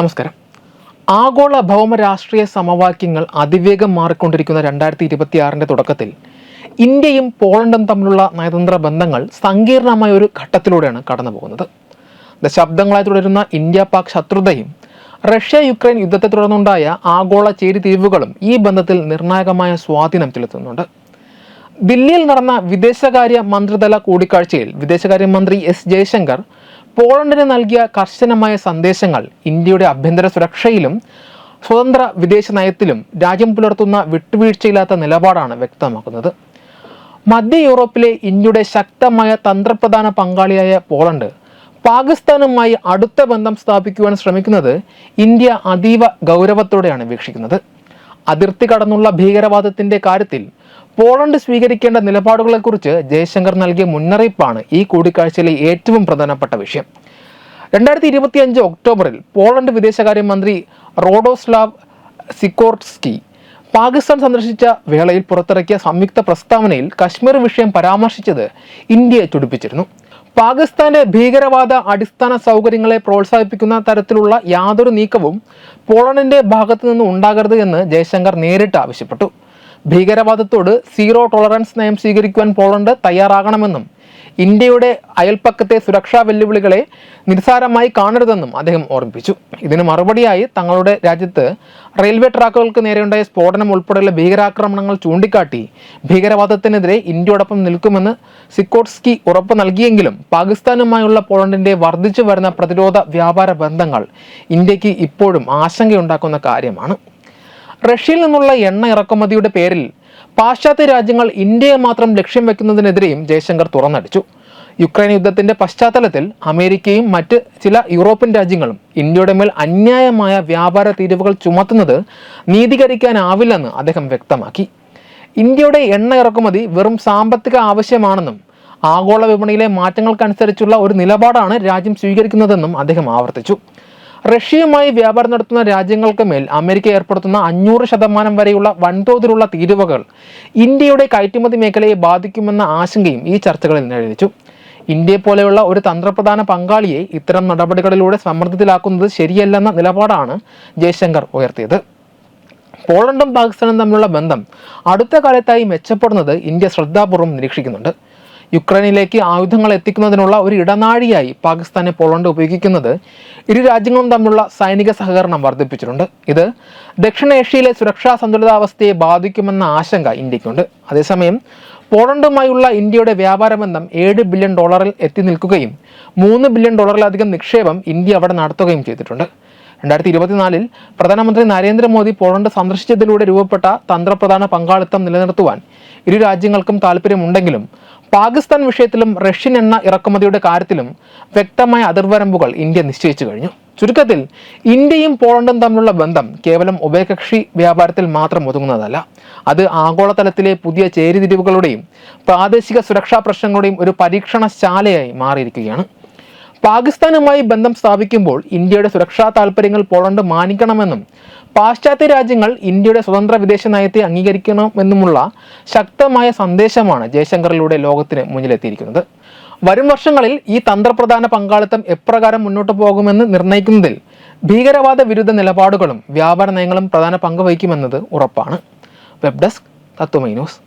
നമസ്കാരം. ആഗോള ഭൗമ രാഷ്ട്രീയ സമവാക്യങ്ങൾ അതിവേഗം മാറിക്കൊണ്ടിരിക്കുന്ന രണ്ടായിരത്തി ഇരുപത്തിയാറിന്റെ തുടക്കത്തിൽ ഇന്ത്യയും പോളണ്ടും തമ്മിലുള്ള നയതന്ത്ര ബന്ധങ്ങൾ സങ്കീർണമായ ഒരു ഘട്ടത്തിലൂടെയാണ് കടന്നു പോകുന്നത് ദശാബ്ദങ്ങളായി തുടരുന്ന ഇന്ത്യ പാക് ശത്രുതയും റഷ്യ യുക്രൈൻ യുദ്ധത്തെ തുടർന്നുണ്ടായ ആഗോള ചേരിതിരിവുകളും ഈ ബന്ധത്തിൽ നിർണായകമായ സ്വാധീനം ചെലുത്തുന്നുണ്ട്. ദില്ലിയിൽ നടന്ന വിദേശകാര്യ മന്ത്രിതല കൂടിക്കാഴ്ചയിൽ വിദേശകാര്യമന്ത്രി എസ് ജയശങ്കർ പോളണ്ടിന് നൽകിയ കർശനമായ സന്ദേശങ്ങൾ ഇന്ത്യയുടെ ആഭ്യന്തര സുരക്ഷയിലും സ്വതന്ത്ര വിദേശ നയത്തിലും രാജ്യം പുലർത്തുന്ന വിട്ടുവീഴ്ചയില്ലാത്ത നിലപാടാണ് വ്യക്തമാക്കുന്നത്. മധ്യ യൂറോപ്പിലെ ഇന്ത്യയുടെ ശക്തമായ തന്ത്രപ്രധാന പങ്കാളിയായ പോളണ്ട് പാകിസ്ഥാനുമായി അടുത്ത ബന്ധം സ്ഥാപിക്കുവാൻ ശ്രമിക്കുന്നത് ഇന്ത്യ അതീവ ഗൗരവത്തോടെയാണ് വീക്ഷിക്കുന്നത്. അതിർത്തി കടന്നുള്ള ഭീകരവാദത്തിന്റെ കാര്യത്തിൽ പോളണ്ട് സ്വീകരിക്കേണ്ട നിലപാടുകളെക്കുറിച്ച് ജയശങ്കർ നൽകിയ മുന്നറിയിപ്പാണ് ഈ കൂടിക്കാഴ്ചയിലെ ഏറ്റവും പ്രധാനപ്പെട്ട വിഷയം. രണ്ടായിരത്തി ഇരുപത്തിയഞ്ച് ഒക്ടോബറിൽ പോളണ്ട് വിദേശകാര്യമന്ത്രി റോഡോസ്ലാവ് സിക്കോർസ്കി പാകിസ്ഥാൻ സന്ദർശിച്ച വേളയിൽ പുറത്തിറക്കിയ സംയുക്ത പ്രസ്താവനയിൽ കശ്മീർ വിഷയം പരാമർശിച്ചത് ഇന്ത്യയെ ചുടിപ്പിച്ചിരുന്നു. പാകിസ്ഥാന്റെ ഭീകരവാദ അടിസ്ഥാന സൗകര്യങ്ങളെ പ്രോത്സാഹിപ്പിക്കുന്ന തരത്തിലുള്ള യാതൊരു നീക്കവും പോളണ്ടിന്റെ ഭാഗത്തു നിന്ന് ഉണ്ടാകരുത് എന്ന് ജയശങ്കർ നേരിട്ട് ആവശ്യപ്പെട്ടു. ഭീകരവാദത്തോട് സീറോ ടോളറൻസ് നയം സ്വീകരിക്കുവാൻ പോളണ്ട് തയ്യാറാകണമെന്നും ഇന്ത്യയുടെ അയൽപ്പക്കത്തെ സുരക്ഷാ വെല്ലുവിളികളെ നിസ്സാരമായി കാണരുതെന്നും അദ്ദേഹം ഓർമ്മിപ്പിച്ചു. ഇതിന് മറുപടിയായി തങ്ങളുടെ രാജ്യത്ത് റെയിൽവേ ട്രാക്കുകൾക്ക് നേരെയുണ്ടായ സ്ഫോടനം ഉൾപ്പെടെയുള്ള ഭീകരാക്രമണങ്ങൾ ചൂണ്ടിക്കാട്ടി ഭീകരവാദത്തിനെതിരെ ഇന്ത്യയോടൊപ്പം നിൽക്കുമെന്ന് സിക്കോട്സ്കി ഉറപ്പ് നൽകിയെങ്കിലും പാകിസ്ഥാനുമായുള്ള പോളണ്ടിന്റെ വർദ്ധിച്ചു വരുന്ന പ്രതിരോധ വ്യാപാര ബന്ധങ്ങൾ ഇന്ത്യയ്ക്ക് ഇപ്പോഴും ആശങ്കയുണ്ടാക്കുന്ന കാര്യമാണ്. റഷ്യയിൽ നിന്നുള്ള എണ്ണ ഇറക്കുമതിയുടെ പേരിൽ പാശ്ചാത്യ രാജ്യങ്ങൾ ഇന്ത്യയെ മാത്രം ലക്ഷ്യം വെക്കുന്നതിനെതിരെയും ജയശങ്കർ തുറന്നടിച്ചു. യുക്രൈൻ യുദ്ധത്തിന്റെ പശ്ചാത്തലത്തിൽ അമേരിക്കയും മറ്റ് ചില യൂറോപ്യൻ രാജ്യങ്ങളും ഇന്ത്യയുടെ മേൽ അന്യായമായ വ്യാപാര തീരുവകൾ ചുമത്തുന്നത് നീതീകരിക്കാനാവില്ലെന്ന് അദ്ദേഹം വ്യക്തമാക്കി. ഇന്ത്യയുടെ എണ്ണ ഇറക്കുമതി വെറും സാമ്പത്തിക ആവശ്യമാണെന്നും ആഗോള വിപണിയിലെ മാറ്റങ്ങൾക്കനുസരിച്ചുള്ള ഒരു നിലപാടാണ് രാജ്യം സ്വീകരിക്കുന്നതെന്നും അദ്ദേഹം ആവർത്തിച്ചു. റഷ്യയുമായി വ്യാപാരം നടത്തുന്ന രാജ്യങ്ങൾക്ക് മേൽ അമേരിക്ക ഏർപ്പെടുത്തുന്ന അഞ്ഞൂറ് ശതമാനം വരെയുള്ള വൻതോതിലുള്ള തീരുവകൾ ഇന്ത്യയുടെ കയറ്റുമതി മേഖലയെ ബാധിക്കുമെന്ന ആശങ്കയും ഈ ചർച്ചകളിൽ നിഴലിച്ചു ഇന്ത്യയെ പോലെയുള്ള ഒരു തന്ത്രപ്രധാന പങ്കാളിയെ ഇത്തരം നടപടികളിലൂടെ സമ്മർദ്ദത്തിലാക്കുന്നത് ശരിയല്ലെന്ന നിലപാടാണ് ജയശങ്കർ ഉയർത്തിയത്. പോളണ്ടും പാകിസ്ഥാനും തമ്മിലുള്ള ബന്ധം അടുത്ത കാലത്തായി മെച്ചപ്പെടുന്നത് ഇന്ത്യ ശ്രദ്ധാപൂർവം നിരീക്ഷിക്കുന്നുണ്ട്. യുക്രൈനിലേക്ക് ആയുധങ്ങൾ എത്തിക്കുന്നതിനുള്ള ഒരു ഇടനാഴിയായി പാകിസ്ഥാനെ പോളണ്ട് ഉപയോഗിക്കുന്നത് ഇരു രാജ്യങ്ങളും തമ്മിലുള്ള സൈനിക സഹകരണം വർദ്ധിപ്പിച്ചിട്ടുണ്ട്. ഇത് ദക്ഷിണേഷ്യയിലെ സുരക്ഷാ സന്തുലിതാവസ്ഥയെ ബാധിക്കുമെന്ന ആശങ്ക ഇന്ത്യക്കുണ്ട് അതേസമയം പോളണ്ടുമായുള്ള ഇന്ത്യയുടെ വ്യാപാര ബന്ധം ഏഴ് ബില്യൺ ഡോളറിൽ എത്തി നിൽക്കുകയും മൂന്ന് ബില്യൺ ഡോളറിലധികം നിക്ഷേപം ഇന്ത്യ അവിടെ നടത്തുകയും ചെയ്തിട്ടുണ്ട്. രണ്ടായിരത്തി ഇരുപത്തിനാലിൽ പ്രധാനമന്ത്രി നരേന്ദ്രമോദി പോളണ്ട് സന്ദർശിച്ചതിലൂടെ രൂപപ്പെട്ട തന്ത്രപ്രധാന പങ്കാളിത്തം നിലനിർത്തുവാൻ ഇരു രാജ്യങ്ങൾക്കും താല്പര്യമുണ്ടെങ്കിലും പാകിസ്ഥാൻ വിഷയത്തിലും റഷ്യൻ എണ്ണ ഇറക്കുമതിയുടെ കാര്യത്തിലും വ്യക്തമായ അതിർവരമ്പുകൾ ഇന്ത്യ നിശ്ചയിച്ചു കഴിഞ്ഞു. ചുരുക്കത്തിൽ ഇന്ത്യയും പോളണ്ടും തമ്മിലുള്ള ബന്ധം കേവലം ഉഭയകക്ഷി വ്യാപാരത്തിൽ മാത്രം ഒതുങ്ങുന്നതല്ല. അത് ആഗോളതലത്തിലെ പുതിയ ചേരിതിരിവുകളുടെയും പ്രാദേശിക സുരക്ഷാ പ്രശ്നങ്ങളുടെയും ഒരു പരീക്ഷണശാലയായി മാറിയിരിക്കുകയാണ്. പാകിസ്ഥാനുമായി ബന്ധം സ്ഥാപിക്കുമ്പോൾ ഇന്ത്യയുടെ സുരക്ഷാ താൽപ്പര്യങ്ങൾ പോളണ്ട് മാനിക്കണമെന്നും പാശ്ചാത്യ രാജ്യങ്ങൾ ഇന്ത്യയുടെ സ്വതന്ത്ര വിദേശ നയത്തെ അംഗീകരിക്കണമെന്നുമുള്ള ശക്തമായ സന്ദേശമാണ് ജയശങ്കറിലൂടെ ലോകത്തിന് മുന്നിലെത്തിയിരിക്കുന്നത്. വരും വർഷങ്ങളിൽ ഈ തന്ത്രപ്രധാന പങ്കാളിത്തം എപ്രകാരം മുന്നോട്ട് പോകുമെന്ന് നിർണയിക്കുന്നതിൽ ഭീകരവാദ വിരുദ്ധ നിലപാടുകളും വ്യാപാര നയങ്ങളും പ്രധാന പങ്ക് വഹിക്കുമെന്നത് ഉറപ്പാണ്. Web desk Tatwamayi news.